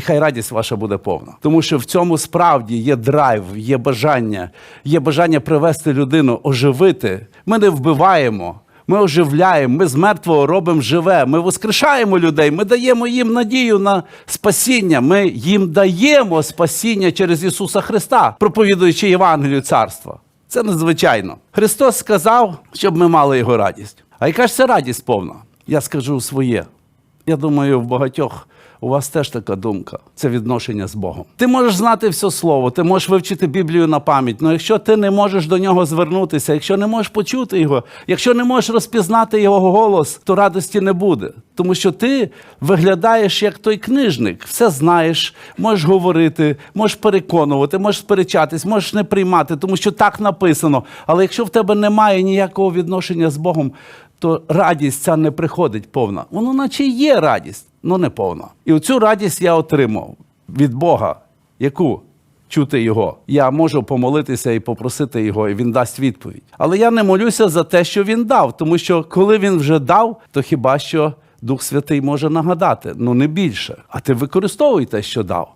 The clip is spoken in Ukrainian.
І хай радість ваша буде повна. Тому що в цьому справді є драйв, є бажання, є бажання привести людину, оживити. Ми не вбиваємо. Ми оживляємо, ми з мертвого робимо живе, ми воскрешаємо людей, ми даємо їм надію на спасіння. Ми їм даємо спасіння через Ісуса Христа, проповідуючи Євангелію царства. Це надзвичайно. Христос сказав, щоб ми мали його радість. А яка ж це радість повна? Я скажу своє. Я думаю, в багатьох у вас теж така думка. Це відношення з Богом. Ти можеш знати все слово, ти можеш вивчити Біблію на пам'ять. але якщо ти не можеш до нього звернутися, якщо не можеш почути його, якщо не можеш розпізнати його голос, то радості не буде. Тому що ти виглядаєш як той книжник, все знаєш, можеш говорити, можеш переконувати, можеш сперечатись, можеш не приймати, тому що так написано. Але якщо в тебе немає ніякого відношення з Богом, то радість ця не приходить повна. Воно наче є радість, але не повна. І оцю радість я отримав від Бога, яку чути його. Я можу помолитися і попросити його, і він дасть відповідь. Але я не молюся за те, що він дав, тому що коли він вже дав, то хіба що Дух Святий може нагадати, ну не більше. А ти використовуй те, що дав.